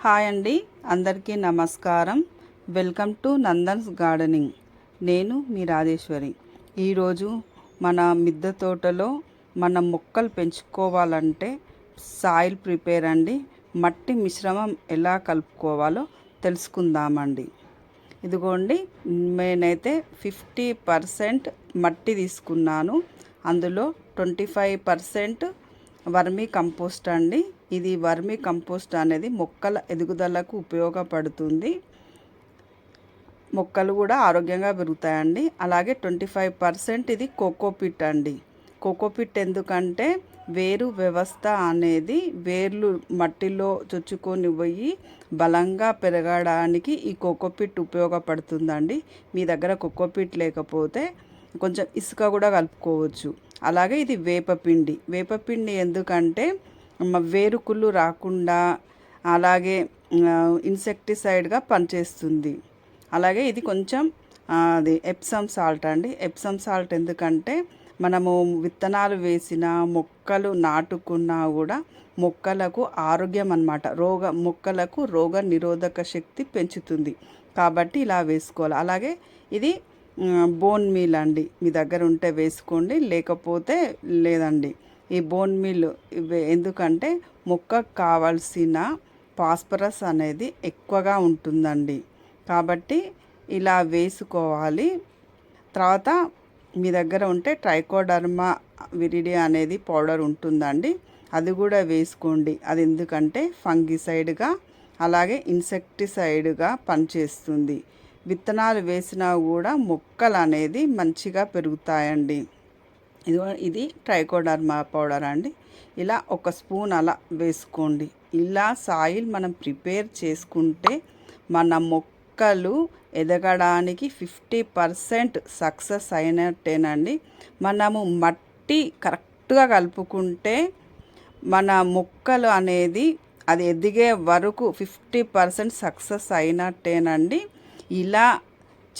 Hi అండి అందరికీ నమస్కారం. Welcome to Nandan's gardening. నేను మీ రాజేశ్వరి. ఈరోజు మన మిద్దె తోటలో మన మొక్కలు పెంచుకోవాలంటే సాయిల్ ప్రిపేర్ అండి. మట్టి మిశ్రమం ఎలా కలుపుకోవాలో తెలుసుకుందామండి. ఇదిగోండి నేనైతే ఫిఫ్టీ పర్సెంట్ మట్టి తీసుకున్నాను. అందులో twenty five percent vermicompost అండి. ఇది వర్మీ కంపోస్ట్ అనేది మొక్కల ఎదుగుదలకు ఉపయోగపడుతుంది. మొక్కలు కూడా ఆరోగ్యంగా పెరుగుతాయండి. అలాగే ట్వంటీ ఫైవ్ పర్సెంట్ ఇది కోకోపిట్ అండి. కోకోపిట్ ఎందుకంటే వేరు వ్యవస్థ అనేది వేర్లు మట్టిలో చొచ్చుకొని పోయి బలంగా పెరగడానికి ఈ కోకోపిట్ ఉపయోగపడుతుందండి. మీ దగ్గర కోకోపిట్ లేకపోతే కొంచెం ఇసుక కూడా కలుపుకోవచ్చు. అలాగే ఇది వేపపిండి. వేపపిండి ఎందుకంటే వేరుకుళ్ళు రాకుండా అలాగే ఇన్సెక్టిసైడ్గా పనిచేస్తుంది. అలాగే ఇది కొంచెం అది ఎప్సమ్ సాల్ట్ అండి. ఎప్సమ్ సాల్ట్ ఎందుకంటే మనము విత్తనాలు వేసిన మొక్కలు నాటుకున్నా కూడా మొక్కలకు ఆరోగ్యం అన్నమాట. రోగ మొక్కలకు రోగ నిరోధక శక్తి పెంచుతుంది. కాబట్టి ఇలా వేసుకోవాలి. అలాగే ఇది బోన్ మీల్ అండి. మీ దగ్గర ఉంటే వేసుకోండి లేకపోతే లేదండి. ఈ బోన్ మీల్ ఎందుకంటే మొక్కకు కావాల్సిన ఫాస్ఫరస్ అనేది ఎక్కువగా ఉంటుందండి. కాబట్టి ఇలా వేసుకోవాలి. తర్వాత మీ దగ్గర ఉంటే ట్రైకోడర్మా విరిడి అనేది పౌడర్ ఉంటుందండి. అది కూడా వేసుకోండి. అది ఎందుకంటే ఫంగిసైడ్గా అలాగే ఇన్సెక్టిసైడ్గా పనిచేస్తుంది. విత్తనాలు వేసినా కూడా మొక్కలు అనేది మంచిగా పెరుగుతాయండి. ఇది ఇది ట్రైకోడర్మా పౌడర్ అండి. ఇలా ఒక స్పూన్ అలా వేసుకోండి. ఇలా సాయిల్ మనం ప్రిపేర్ చేసుకుంటే మన మొక్కలు ఎదగడానికి ఫిఫ్టీ పర్సెంట్ సక్సెస్ అయినట్టేనండి. మనము మట్టి కరెక్ట్గా కలుపుకుంటే మన మొక్కలు అనేది అది ఎదిగే వరకు ఫిఫ్టీ పర్సెంట్ సక్సెస్ అయినట్టేనండి. ఇలా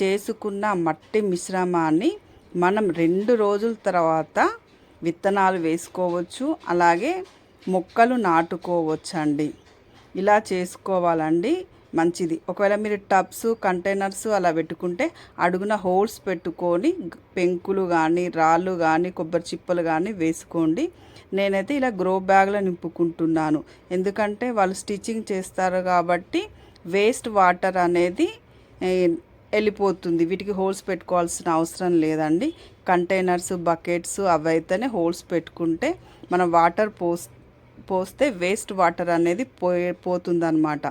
చేసుకున్న మట్టి మిశ్రమాన్ని మనం రెండు రోజుల తర్వాత విత్తనాలు వేసుకోవచ్చు. అలాగే మొక్కలు నాటుకోవచ్చండి. ఇలా చేసుకోవాలండి. మంచిది. ఒకవేళ మీరు టబ్స్ కంటైనర్స్ అలా పెట్టుకుంటే అడుగున హోల్స్ పెట్టుకొని పెంకులు కానీ రాళ్ళు కానీ కొబ్బరి చిప్పలు కానీ వేసుకోండి. నేనైతే ఇలా గ్రో బ్యాగ్లో నింపుకుంటున్నాను. ఎందుకంటే వాళ్ళు స్టిచ్చింగ్ చేస్తారు కాబట్టి వేస్ట్ వాటర్ అనేది వెళ్ళిపోతుంది. వీటికి హోల్స్ పెట్టుకోవాల్సిన అవసరం లేదండి. కంటైనర్స్ బకెట్స్ అవైతేనే హోల్స్ పెట్టుకుంటే మనం వాటర్ పోస్ పోస్తే వేస్ట్ వాటర్ అనేది పోయే పోతుందన్నమాట.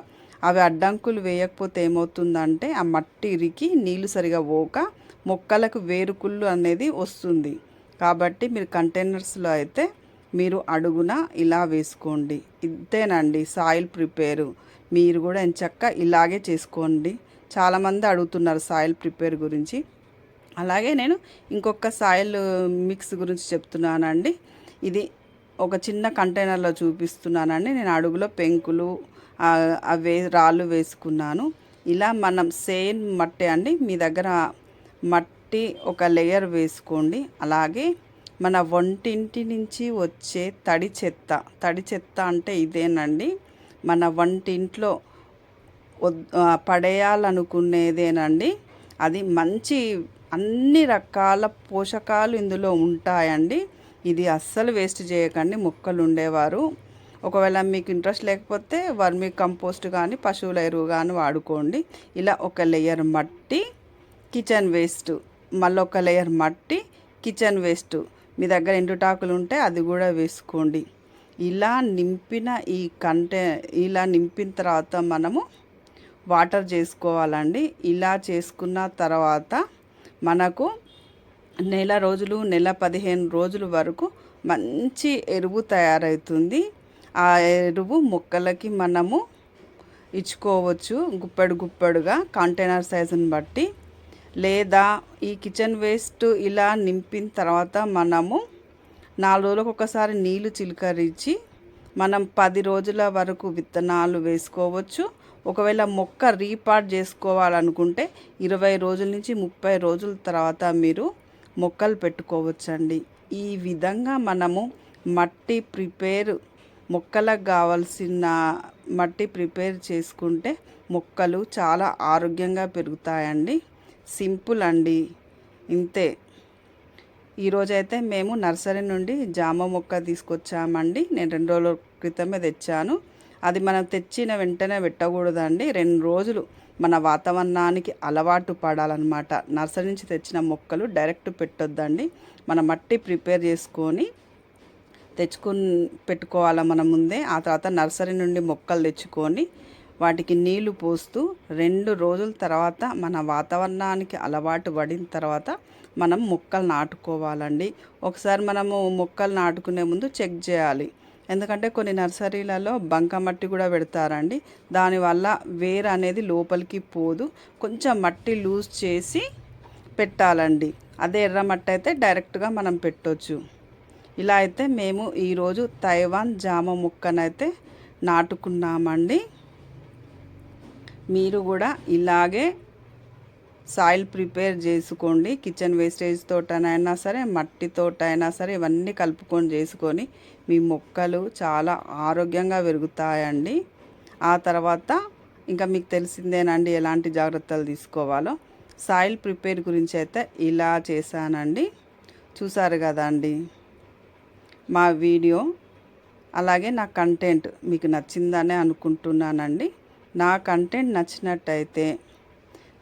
అవి అడ్డంకులు వేయకపోతే ఏమవుతుందంటే ఆ మట్టి ఇరికి నీళ్ళు సరిగా పోక మొక్కలకు వేరుకుళ్ళు అనేది వస్తుంది. కాబట్టి మీరు కంటైనర్స్లో అయితే మీరు అడుగున ఇలా వేసుకోండి. ఇంతేనండి సాయిల్ ప్రిపేరు. మీరు కూడా ఎంచక్క ఇలాగే చేసుకోండి. చాలామంది అడుగుతున్నారు సాయిల్ ప్రిపేర్ గురించి. అలాగే నేను ఇంకొక సాయిల్ మిక్స్ గురించి చెప్తున్నానండి. ఇది ఒక చిన్న కంటైనర్లో చూపిస్తున్నానండి. నేను అడుగులో పెంకులు అవే రాళ్ళు వేసుకున్నాను. ఇలా మనం సేమ్ మట్టి అండి మీ దగ్గర మట్టి ఒక లేయర్ వేసుకోండి. అలాగే మన వంటింటి నుంచి వచ్చే తడి చెత్త తడి చెత్త అంటే ఇదేనండి. మన వంటింట్లో పడేయాలనుకునేదేనండి. అది మంచి అన్ని రకాల పోషకాలు ఇందులో ఉంటాయండి. ఇది అస్సలు వేస్ట్ చేయకండి మొక్కలు ఉండేవారు ఒకవేళ మీకు ఇంట్రెస్ట్ లేకపోతే వర్మీ కంపోస్ట్ కానీ పశువుల ఎరువు కానీ వాడుకోండి. ఇలా ఒక లేయర్ మట్టి కిచెన్ వేస్ట్ మళ్ళొక ఒక లేయర్ మట్టి కిచెన్ వేస్ట్ మీ దగ్గర ఎండుటాకులు ఉంటే అది కూడా వేసుకోండి. ఇలా నింపిన ఈ కంటే ఇలా నింపిన తర్వాత మనము వాటర్ చేసుకోవాలండి. ఇలా చేసుకున్న తర్వాత మనకు నెల రోజులు నెల పదిహేను రోజుల వరకు మంచి ఎరువు తయారవుతుంది. ఆ ఎరువు మొక్కలకి మనము ఇచ్చుకోవచ్చు గుప్పెడు గుప్పెడుగా కంటైనర్ సైజుని బట్టి. లేదా ఈ కిచెన్ వేస్ట్ ఇలా నింపిన తర్వాత మనము నాలుగు రోజులకు ఒకసారి నీళ్ళు చిలకరించి మనం పది రోజుల వరకు విత్తనాలు వేసుకోవచ్చు. ఒకవేళ మొక్క రీపార్ట్ చేసుకోవాలనుకుంటే ఇరవై రోజుల నుంచి ముప్పై రోజుల తర్వాత మీరు మొక్కలు పెట్టుకోవచ్చండి. ఈ విధంగా మనము మట్టి ప్రిపేర్ మొక్కలకు కావాల్సిన మట్టి ప్రిపేర్ చేసుకుంటే మొక్కలు చాలా ఆరోగ్యంగా పెరుగుతాయండి. సింపుల్ అండి. ఇంతే. ఈరోజైతే మేము నర్సరీ నుండి జామ మొక్క తీసుకొచ్చామండి. నేను రెండు రోజుల క్రితమే తెచ్చాను. అది మనం తెచ్చిన వెంటనే పెట్టకూడదండి. రెండు రోజులు మన వాతావరణానికి అలవాటు పడాలన్నమాట. నర్సరీ నుంచి తెచ్చిన మొక్కలు డైరెక్ట్ పెట్టొద్దండి. మన మట్టి ప్రిపేర్ చేసుకొని తెచ్చుకుని పెట్టుకోవాలి మన ముందే. ఆ తర్వాత నర్సరీ నుండి మొక్కలు తెచ్చుకొని వాటికి నీళ్ళు పోస్తూ రెండు రోజుల తర్వాత మన వాతావరణానికి అలవాటు పడిన తర్వాత మనం మొక్కలు నాటుకోవాలండి. ఒకసారి మనము మొక్కలు నాటుకునే ముందు చెక్ చేయాలి. ఎందుకంటే కొన్ని నర్సరీలలో బంకమట్టి కూడా పెడతారండి. దానివల్ల వేరు అనేది లోపలికి పోదు. కొంచెం మట్టి లూజ్ చేసి పెట్టాలండి. అదే ఎర్ర మట్టి అయితే డైరెక్ట్గా మనం పెట్టవచ్చు ఇలా అయితే మేము ఈరోజు తైవాన్ జామ ముక్కనైతే నాటుకున్నామండి. మీరు కూడా ఇలాగే సాయిల్ ప్రిపేర్ చేసుకోండి. కిచెన్ వేస్టేజ్ తోటనైనా సరే మట్టి తోట అయినా సరే ఇవన్నీ కలుపుకొని చేసుకొని మీ మొక్కలు చాలా ఆరోగ్యంగా పెరుగుతాయండి. ఆ తర్వాత ఇంకా మీకు తెలిసిందేనండి ఎలాంటి జాగ్రత్తలు తీసుకోవాలో. సాయిల్ ప్రిపేర్ గురించి అయితే ఇలా చేశానండి. చూసారు కదండి మా వీడియో. అలాగే నా కంటెంట్ మీకు నచ్చిందనే అనుకుంటున్నానండి. నా కంటెంట్ నచ్చినట్టయితే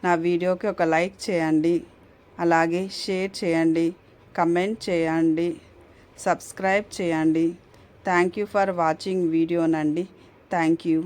నా వీడియోకి ఒక లైక్ చేయండి. అలాగే షేర్ చేయండి. కమెంట్ చేయండి. సబ్స్క్రైబ్ చేయండి. Thank you for watching వీడియోనండి. Thank you.